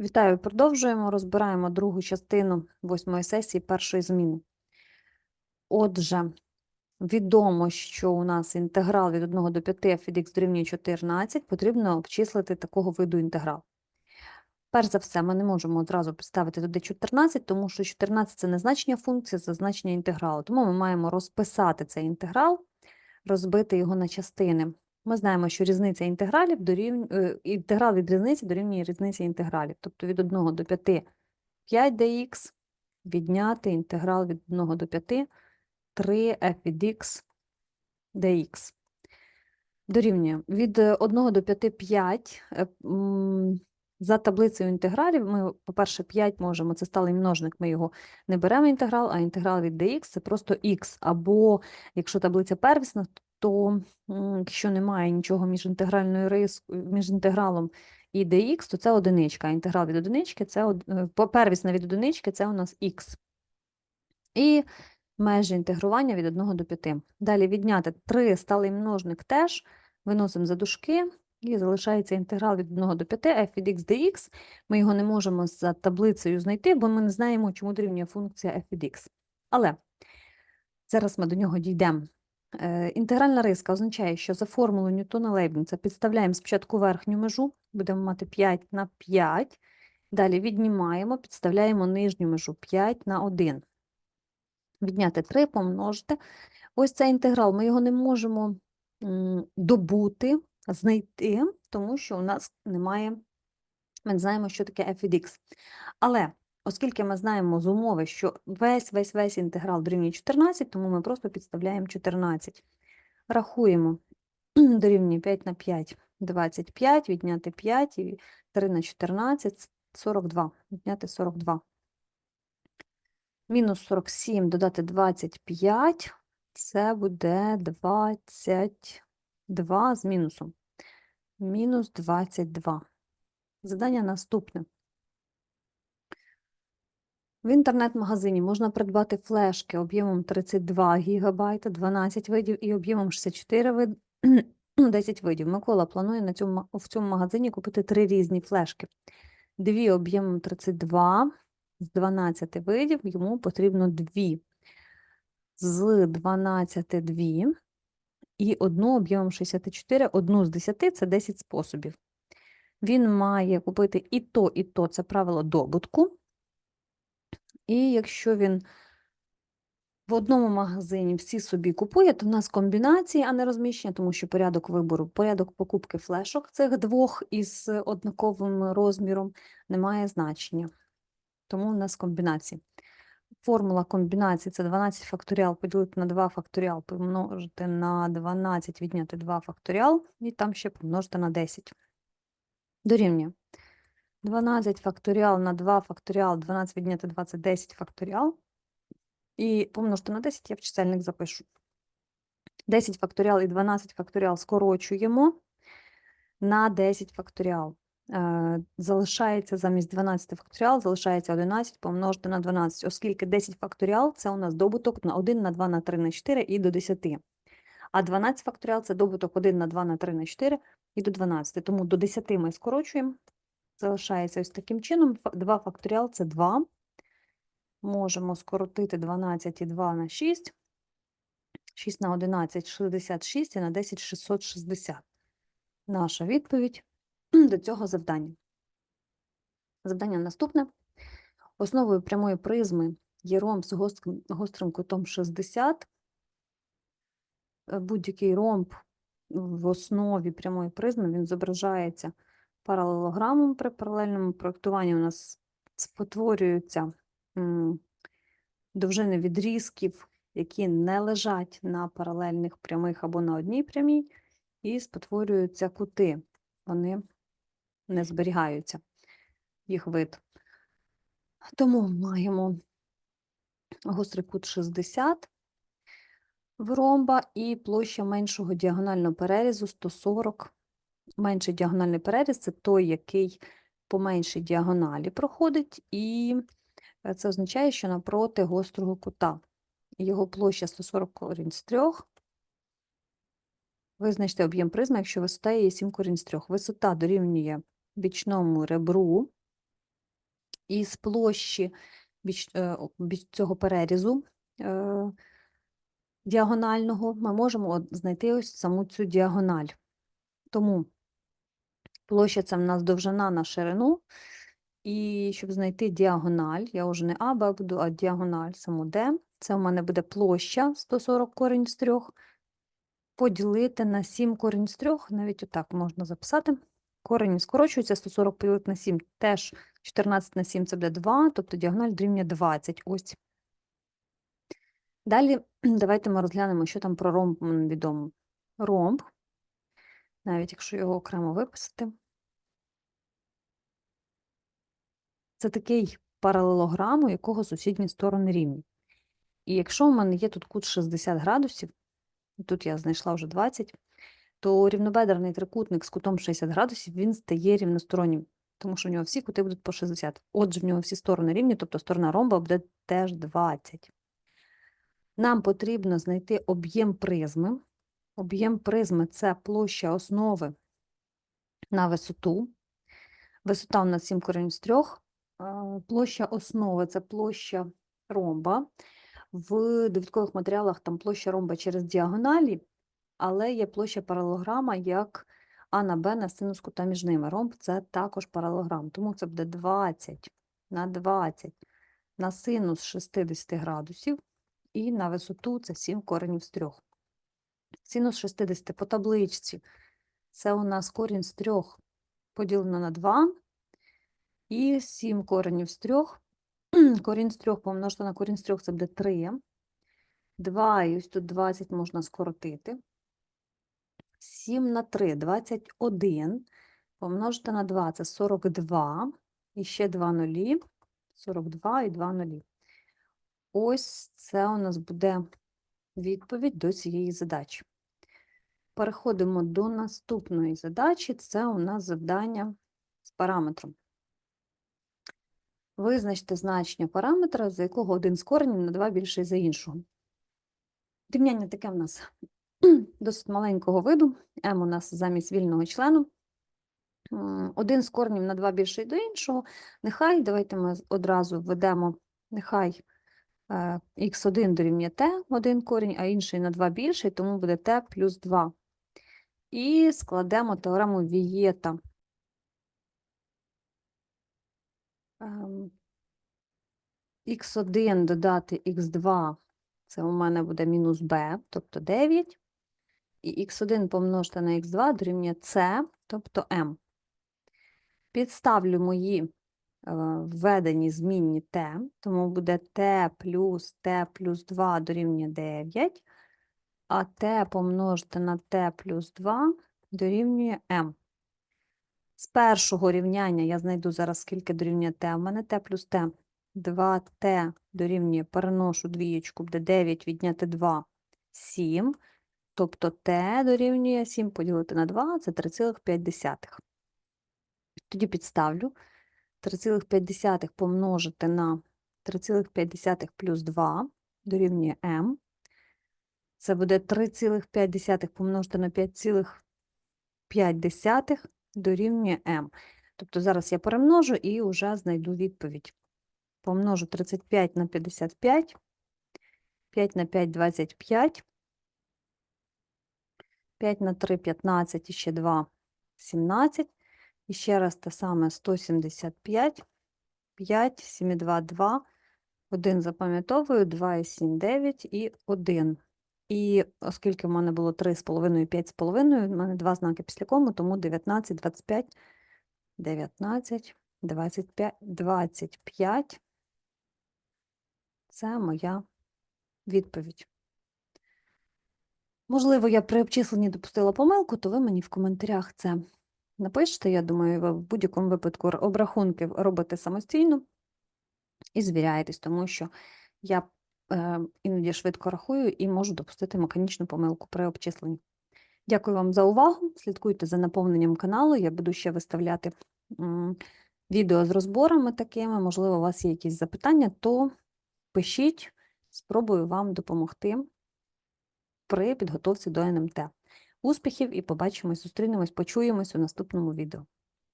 Вітаю, продовжуємо. Розбираємо другу частину восьмої сесії першої зміни. Отже, відомо, що у нас інтеграл від 1 до 5 f від x дорівнює 14, потрібно обчислити такого виду інтеграл. Перш за все, ми не можемо одразу підставити туди 14, тому що 14 – це не значення функції, це значення інтегралу. Тому ми маємо розписати цей інтеграл, розбити його на частини. Ми знаємо, що різниця інтегралів дорівнює, е, інтеграл від різниці дорівнює різниці інтегралів. Тобто від 1 до 5 – 5 dx, відняти інтеграл від 1 до 5 – 3 f від x dx. Дорівнює від е, 1 до 5 – 5. Е, За таблицею інтегралів ми, по-перше, 5 можемо, це сталий множник, ми його не беремо інтеграл, а інтеграл від dx – це просто x. Або, якщо таблиця первісна, то якщо немає нічого між інтегральною рис, між інтегралом і dx, то це одиничка. А інтеграл від одинички це е, первісна від одинички це у нас x. І межі інтегрування від 1 до 5. Далі відняти 3 сталий множник теж, виносимо за дужки, і залишається інтеграл від 1 до 5 f від x dx. Ми його не можемо за таблицею знайти, бо ми не знаємо, чому дорівнює функція f від x. Але зараз ми до нього дійдемо. Е, Інтегральна риска означає, що за формулою Ньютона Лейбніца підставляємо спочатку верхню межу, будемо мати 5 на 5, далі віднімаємо, підставляємо нижню межу 5 на 1. Відняти 3, помножити. Ось цей інтеграл, ми його не можемо добути, знайти, тому що у нас немає, ми не знаємо, що таке f від x. Але оскільки ми знаємо з умови, що весь весь весь інтеграл дорівнює 14, тому ми просто підставляємо 14. Рахуємо, дорівнює 5 на 5, 25, відняти 5, і 3 на 14, 42, відняти 42. Мінус 47 додати 25, це буде 22 з мінусом. Мінус 22. Задання наступне. В інтернет-магазині можна придбати флешки об'ємом 32 ГБ, 12 видів і об'ємом 64 вид... 10 видів. Микола планує на цьому, в цьому магазині купити три різні флешки. Дві об'ємом 32 з 12 видів, йому потрібно дві. З 12 дві і одну об'ємом 64, одну з 10 – це 10 способів. Він має купити і то, і то, це правило добутку. І якщо він в одному магазині всі собі купує, то в нас комбінації, а не розміщення, тому що порядок вибору, порядок покупки флешок цих двох із однаковим розміром не має значення. Тому у нас комбінації. Формула комбінації це 12 факторіал поділити на 2 факторіал, помножити на 12, відняти 2 факторіал, і там ще помножити на 10. Дорівнює. 12 факторіал на 2 факторіал, 12 відняти 20, 10 факторіал. І помножити на 10 я в чисельник запишу. 10 факторіал і 12 факторіал скорочуємо на 10 факторіал. Е, Залишається замість 12 факторіал, залишається 11 помножити на 12, оскільки 10 факторіал – це у нас добуток на 1, на 2, на 3, на 4 і до 10. А 12 факторіал – це добуток 1 на 2, на 3, на 4 і до 12. Тому до 10 ми скорочуємо. Залишається ось таким чином. Фа- 2 факторіал – це 2. Можемо скоротити 12 і 2 на 6. 6 на 11 – 66 і на 10 – 660. Наша відповідь до цього завдання. Завдання наступне. Основою прямої призми є ромб з гострим, гострим кутом 60. Е, Будь-який ромб в основі прямої призми він зображається паралелограмом при паралельному проєктуванні. У нас спотворюються довжини відрізків, які не лежать на паралельних прямих або на одній прямій, і спотворюються кути. Вони не зберігаються, їх вид. Тому маємо гострий кут 60 в ромба і площа меншого діагонального перерізу 140. Менший діагональний переріз це той, який по меншій діагоналі проходить, і е, це означає, що напроти гострого кута. Його площа 140 корінь з 3. Визначте об'єм призми, якщо висота її 7 корінь з 3. Висота дорівнює бічному ребру із площі від, е, о- цього перерізу е, діагонального ми можемо знайти ось саму цю діагональ. Тому площа це в нас довжина на ширину. І щоб знайти діагональ, я вже не А, Б буду, а діагональ саму Д. Це у мене буде площа 140 корінь з 3, поділити на 7 корінь з 3, навіть отак можна записати. Корені скорочується, 140 поділити на 7, теж 14 на 7 це буде 2, тобто діагональ дорівнює 20. Ось. Далі давайте ми розглянемо, що там про ромб відомо. Ромб, навіть якщо його окремо виписати, це такий паралелограм, у якого сусідні сторони рівні. І якщо у мене є тут кут 60 градусів, тут я знайшла вже 20, то рівнобедерний трикутник з кутом 60 градусів, він стає рівностороннім, тому що в нього всі кути будуть по 60. Отже, в нього всі сторони рівні, тобто сторона ромба буде теж 20. Нам потрібно знайти об'єм призми. Об'єм призми – це площа основи на висоту. Висота у нас 7 корінь з 3. Площа основи – це площа ромба. В довідкових матеріалах там площа ромба через діагоналі, але є площа паралелограма як А на Б на синус кута між ними. Ромб – це також паралелограм, тому це буде 20 на 20 на синус 60 градусів і на висоту це 7 коренів з 3. Синус 60 по табличці це у нас корінь з 3 поділено на 2 і 7 коренів з 3. Корінь з 3 помножити на корінь з 3 це буде 3. 2 і ось тут 20 можна скоротити. 7 на 3 – 21. Помножити на 2 – це 42. І ще 2 нулі. 42 і 2 нулі. Ось це у нас буде відповідь до цієї задачі. Переходимо до наступної задачі. Це у нас завдання з параметром. Визначте значення параметра, за якого один з коренів на 2 більший за іншого. Рівняння таке в нас досить маленького виду. m у нас замість вільного члену. Один з коренів на 2 більший до іншого. Нехай, давайте ми одразу введемо, нехай е, х1 дорівнює t, один корінь, а інший на 2 більший, тому буде t плюс 2. І складемо теорему Вієта. Ем, х1 додати х2, це у мене буде мінус b, тобто 9. І х1 помножити на х2 дорівнює c, тобто m. Підставлю мої е, введені змінні t, тому буде t плюс t плюс 2 дорівнює 9, а t помножити на t плюс 2 дорівнює m. З першого рівняння я знайду зараз, скільки дорівнює t. У мене t плюс t. 2t дорівнює, переношу двієчку, буде 9 відняти 2 – 7. Тобто t дорівнює 7 поділити на 2 – це 3,5. Тоді підставлю 3,5 помножити на 3,5 плюс 2 дорівнює m. Це буде 3,5 помножити на 5,5 дорівнює m. Тобто зараз я перемножу і вже знайду відповідь. Помножу 35 на 55, 5 на 5 – 25, 5 на 3 – 15, і ще 2 – 17. І ще раз те саме 175, 5, 7 2 – 2, 1 запам'ятовую, 2 і 7 – 9 і 1. І оскільки в мене було 3,5 і 5,5, в мене два знаки після кому, тому 19, 25, 19, 25, 25. Це моя відповідь. Можливо, я при обчисленні допустила помилку, то ви мені в коментарях це напишете. Я думаю, ви в будь-якому випадку обрахунки робите самостійно і звіряєтесь, тому що я іноді швидко рахую і можу допустити механічну помилку при обчисленні. Дякую вам за увагу. Слідкуйте за наповненням каналу. Я буду ще виставляти відео з розборами такими. Можливо, у вас є якісь запитання, то пишіть, спробую вам допомогти при підготовці до НМТ. Успіхів і побачимось, зустрінемось, почуємось у наступному відео.